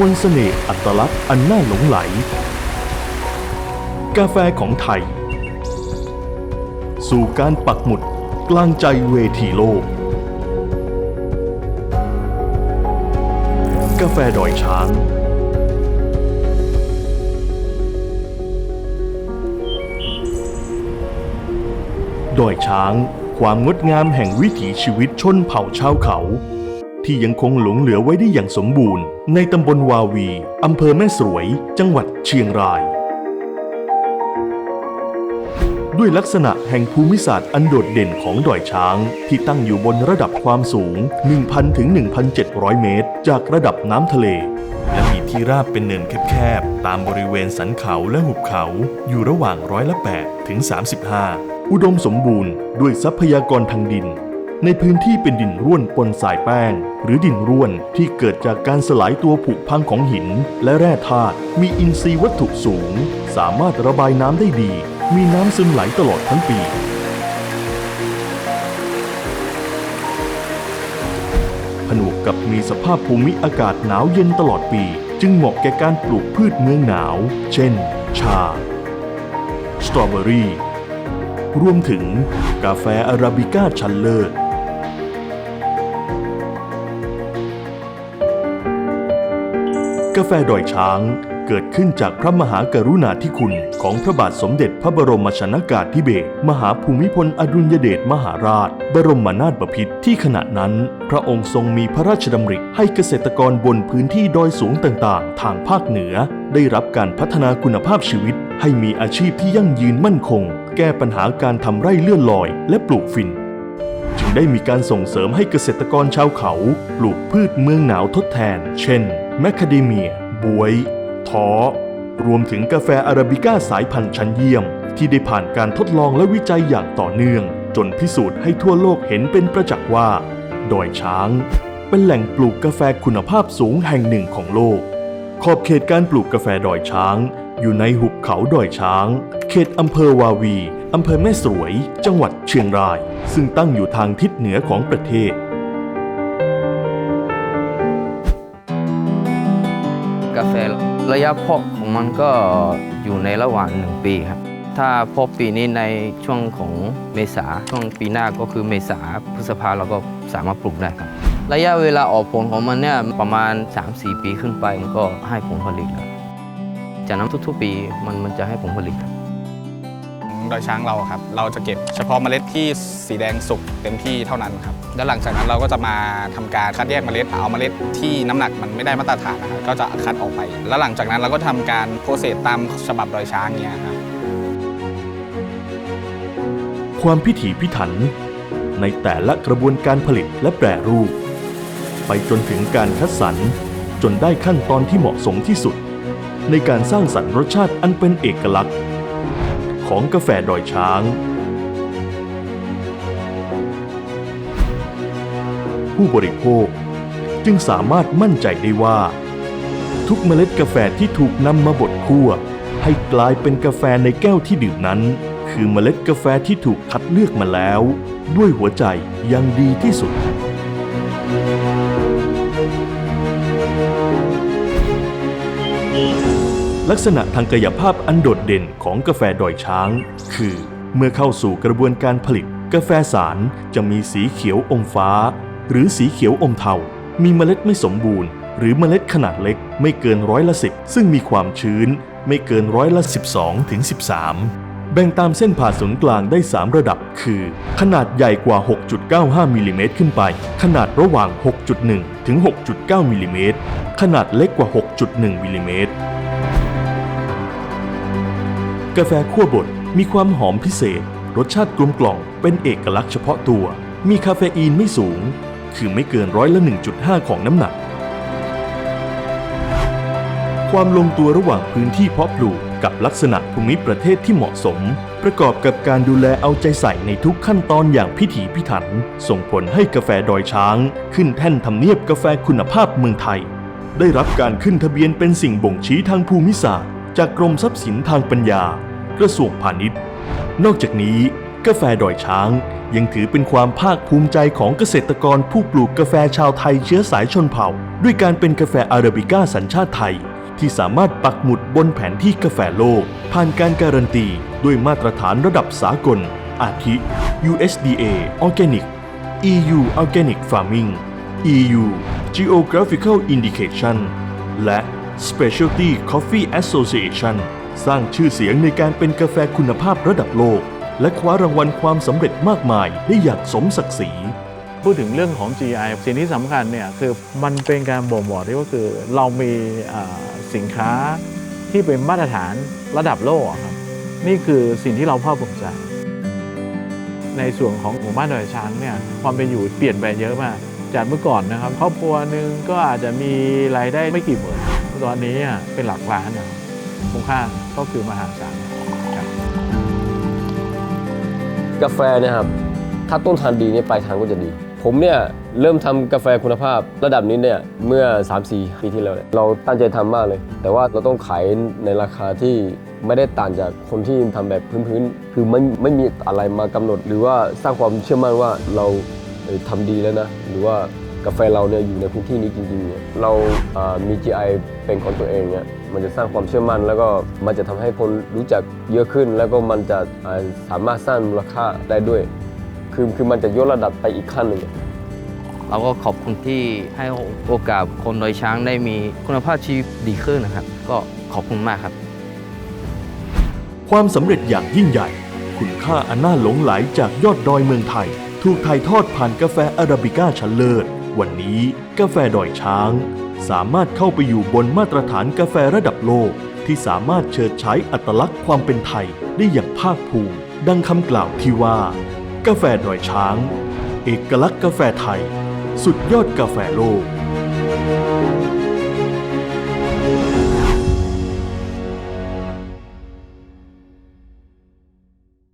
มนต์เสน่ห์อัตลักษณ์อันน่าหลงไหล กาแฟของไทย สู่การปักหมุดกลางใจเวทีโลก กาแฟดอยช้างดอยช้าง ความงดงามแห่งวิถีชีวิตชนเผ่าชาวเขา ที่ยังคงหลงเหลือไว้ได้อย่างสมบูรณ์ ในตำบลวาวี อำเภอแม่สวย จังหวัดเชียงราย ด้วยลักษณะแห่งภูมิศาสตร์อันโดดเด่นของดอยช้าง ที่ตั้งอยู่บนระดับความสูง 1,000 ถึง 1,700 เมตร จากระดับน้ำทะเล และมีที่ราบเป็นเนินแคบๆ ตามบริเวณสันเขาและหุบเขา อยู่ระหว่างร้อยละ8ถึง 35 อุดมสมบูรณ์ด้วยทรัพยากรทางดินในพื้นที่เป็นดินร่วนปนสายแป้ง หรือดินร่วนที่เกิดจากการสลายตัวผุพังของหิน และแร่ธาตุมีอินทรีย์วัตถุสูง สามารถระบายน้ำได้ดี มีน้ำซึมไหลตลอดทั้งปี ผนวกกับมีสภาพภูมิอากาศหนาวเย็นตลอดปี จึงเหมาะแก่การปลูกพืชเมืองหนาว เช่น ชา สตรอเบอรี่ รวมถึงกาแฟอาราบิก้าชั้นเลิศ กาแฟดอยช้างเกิดขึ้นจากพระมหากรุณาธิคุณของพระบาทสมเด็จพระบรมชนากาธิเบศรมหาภูมิพลอดุลยเดชมหาราช บรมนาถบพิตรที่ขณะนั้น พระองค์ทรงมีพระราชดำริให้เกษตรกรบนพื้นที่ดอยสูงต่างๆ ทางภาคเหนือ ได้รับการพัฒนาคุณภาพชีวิต ให้มีอาชีพที่ยั่งยืนมั่นคง แก้ปัญหาการทำไร่เลื่อนลอย และปลูกฝิ่น จึงได้มีการส่งเสริมให้เกษตรกรชาวเขาปลูกพืชเมืองหนาวทดแทน เช่น แมคคาเดเมีย บวย ท้อ รวมถึงกาแฟอาราบิก้าสายพันธุ์ชั้นเยี่ยม ที่ได้ผ่านการทดลองและวิจัยอย่างต่อเนื่อง จนพิสูจน์ให้ทั่วโลกเห็นเป็นประจักษ์ว่า ดอยช้าง เป็นแหล่งปลูกกาแฟคุณภาพสูงแห่งหนึ่งของโลก ขอบเขตการปลูกกาแฟดอยช้าง อยู่ในหุบเขาดอยช้าง เขตอำเภอวาวีอำเภอแม่สวย จังหวัดเชียงราย ซึ่งตั้งอยู่ทางทิศเหนือของประเทศ กาแฟระยะเพาะของมันก็อยู่ในระหว่าง1ปีครับ ถ้าเพาะปีนี้ในช่วงของเมษาช่วงปีหน้าก็คือเมษาพฤษภาเราก็สามารถปลูกได้ครับ ระยะเวลาออกผลของมันเนี่ยประมาณ 3-4 ปีขึ้นไปมันก็ให้ผลผลิตแล้ว จากนั้นทุกๆปีมันมันจะให้ผลผลิตครับดอยช้างเราครับ เราจะเก็บเฉพาะเมล็ดที่สีแดงสุกเต็มที่เท่านั้นครับแล้วหลังจากนั้นเราก็จะมาทำการคัดแยกเมล็ดเอาเมล็ดที่น้ำหนักมันไม่ได้มาตรฐานนะครับก็จะคัดออกไป แล้วหลังจากนั้นเราก็ทำการโปรเซสตามฉบับดอยช้างเนี้ยครับความพิถีพิถัน ในแต่ละกระบวนการผลิตและแปรรูป ไปจนถึงการคัดสรรจนได้ขั้นตอนที่เหมาะสมที่สุด ในการสร้างสรรค์รสชาติอันเป็นเอกลักษณ์ ของกาแฟดอยช้าง ผู้บริโภคจึงสามารถมั่นใจได้ว่า ทุกเมล็ดกาแฟที่ถูกนำมาบดคั่ว ให้กลายเป็นกาแฟในแก้วที่ดื่มนั้น คือเมล็ดกาแฟที่ถูกคัดเลือกมาแล้ว ด้วยหัวใจอยังดีที่สุด ลักษณะทางกายภาพอันโดดเด่นของกาแฟดอยช้าง คือ เมื่อเข้าสู่กระบวนการผลิต กาแฟสารจะมีสีเขียวอมฟ้า หรือสีเขียวอมเทา มีเมล็ดไม่สมบูรณ์ หรือเมล็ดขนาดเล็กไม่เกินร้อยละสิบซึ่งมีความชื้น ไม่เกินร้อยละ 12ถึง13 แบ่งตามเส้นผ่าศูนย์กลางได้ 3 ระดับ คือ ขนาดใหญ่กว่า 6.95มิลลิเมตรขึ้นไป ขนาดระหว่าง 6.1 ถึง 6.9มิลลิเมตรขนาดเล็กกว่า 6.1มิลลิเมตร กาแฟคั่วบดมีความหอมพิเศษ รสชาติกลมกล่อมเป็นเอกลักษณ์เฉพาะตัว มีคาเฟอีนไม่สูง คือไม่เกินร้อยละ 1.5 ของน้ำหนัก ความลงตัวระหว่างพื้นที่เพาะปลูกกับลักษณะภูมิประเทศที่เหมาะสม ประกอบกับการดูแลเอาใจใส่ในทุกขั้นตอนอย่างพิถีพิถัน ส่งผลให้กาแฟดอยช้าง ขึ้นแท่นทำเนียบกาแฟคุณภาพเมืองไทย ได้รับการขึ้นทะเบียนเป็นสิ่งบ่งชี้ทางภูมิศาสตร์ จากกรมทรัพย์สินทางปัญญา กระทรวงพาณิชย์ นอกจากนี้ กาแฟดอยช้างยังถือเป็นความภาคภูมิใจของเกษตรกรผู้ปลูกกาแฟชาวไทยเชื้อสายชนเผ่า ด้วยการเป็นกาแฟอาราบิก้าสัญชาติไทย ที่สามารถปักหมุดบนแผนที่กาแฟโลก ผ่านการการันตี ด้วยมาตรฐานระดับสากล อาทิ USDA Organic EU Organic Farming EU Geographical Indication และ Specialty Coffee Association สร้างชื่อเสียงในการเป็นกาแฟคุณภาพระดับโลก และคว้ารางวัลความสำเร็จมากมายได้อย่างสมศักดิ์ศรีพูดถึงเรื่องของ GI สิ่งที่สำคัญเนี่ยคือมันเป็นการบ่งบอกที่ว่าคือเรามีสินค้าที่เป็นมาตรฐานระดับโลกครับ นี่คือสิ่งที่เราภาคภูมิใจในส่วนของหมู่บ้านดอยช้างเนี่ยความเป็นอยู่เปลี่ยนไปเยอะมาก จากเมื่อก่อนนะครับครอบครัวหนึ่งก็อาจจะมีรายได้ไม่กี่หมื่น ตอนนี้อะเป็นหลักล้านนะครับมูลค่าก็คือมหาศาลครับกาแฟนะครับถ้าต้นทานดีเนี่ยปลายทางก็จะดี ผมเนี่ยเริ่มทำกาแฟคุณภาพระดับนี้เนี่ยเมื่อ 3-4 ปีที่แล้วเเราตั้งใจทำมากเลย แต่ว่าเราต้องขายในราคาที่ไม่ได้ต่างจากคนที่ทำแบบพื้นๆ คือไม่ไม่มีอะไรมากำหนด หรือว่าสร้างความเชื่อมั่นว่าเราเอ่อทำดีแล้วนะ หรือว่า กาแฟเราเนี่ยอยู่ในพื้นที่นี้จริงๆเนี่ยเราอ่ามี GI เป็นของตัวเองเนี่ยมันจะสร้างความเชื่อมั่น แล้วก็มันจะทำให้คนรู้จักเยอะขึ้น แล้วก็มันจะอ่าสามารถสร้างมูลค่าได้ด้วย คือคือมันจะยกระดับไปอีกขั้นหนึ่งเราก็ขอบคุณที่ให้โอกาสคนดอยช้างได้มีคุณภาพชีวิตดีขึ้นนะครับ ก็ขอบคุณมากครับ ความสำเร็จอย่างยิ่งใหญ่ คุณค่าอันน่าหลงไหลจากยอดดอยเมืองไทย ถูกถ่ายทอดผ่านกาแฟอาราบิก้าชั้นเลิศ วันนี้กาแฟดอยช้าง สามารถเข้าไปอยู่บนมาตรฐานกาแฟระดับโลก ที่สามารถเชิดใช้อัตลักษณ์ความเป็นไทยได้อย่างภาคภูมิ ดังคำกล่าวที่ว่า กาแฟดอยช้าง เอกลักษณ์กาแฟไทย สุดยอดกาแฟโลก